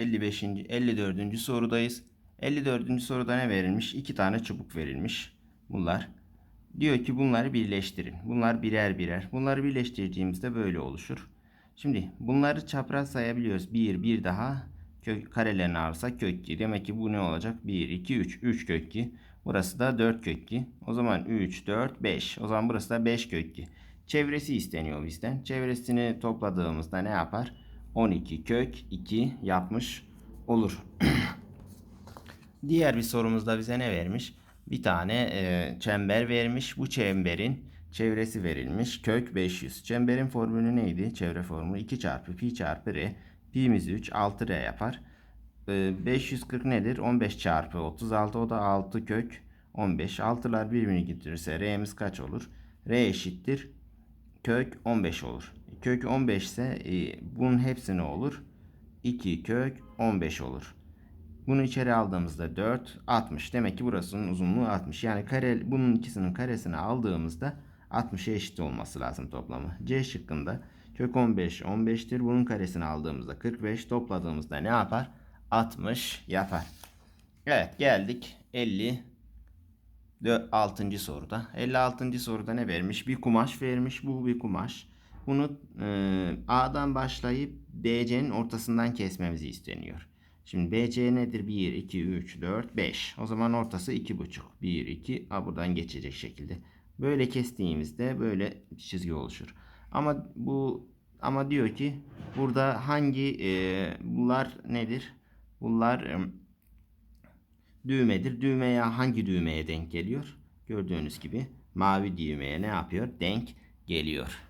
55. 54. sorudayız. 54. soruda ne verilmiş? İki tane çubuk verilmiş. Bunlar. Diyor ki bunları birleştirin. Bunlar birer birer. Bunları birleştirdiğimizde böyle oluşur. Şimdi bunları çapraz sayabiliyoruz. 1, bir daha kök karelerini alırsak kök 2. Demek ki bu ne olacak? 1, 2, 3. 3 kök 2. Burası da 4 kök 2. O zaman 3, 4, 5. O zaman burası da 5 kök 2. Çevresi isteniyor bizden. Çevresini topladığımızda ne yapar? 12 kök 2 yapmış olur. Diğer bir sorumuzda bize ne vermiş? Bir tane e, çember vermiş. Bu çemberin çevresi verilmiş. Kök 500. Çemberin formülü neydi? Çevre formülü 2 çarpı pi çarpı r. Pi'miz 3. 6r yapar. E, 540 nedir? 15 çarpı 36. O da 6 kök 15. 6'lar birbirini getirirse r'miz kaç olur? r eşittir. Kök 15 olur. Kök 15 ise e, bunun hepsi ne olur? 2 kök 15 olur. Bunu içeri aldığımızda 4, 60. Demek ki burasının uzunluğu 60. Yani kare, bunun ikisinin karesini aldığımızda 60'a eşit olması lazım toplamı. C şıkkında kök 15, 15'tir. Bunun karesini aldığımızda 45. Topladığımızda ne yapar? 60 yapar. Evet geldik 56. soruda. 56. soruda ne vermiş? Bir kumaş vermiş. Bu bir kumaş. Bunu e, A'dan başlayıp BC'nin ortasından kesmemizi isteniyor. Şimdi BC nedir? 1, 2, 3, 4, 5. O zaman ortası 2,5. 1, 2. A buradan geçecek şekilde. Böyle kestiğimizde böyle çizgi oluşur. Ama bu ama diyor ki burada hangi e, bunlar nedir? Bunlar e, düğmedir. Düğmeye hangi düğmeye denk geliyor? Gördüğünüz gibi mavi düğmeye ne yapıyor? Denk geliyor.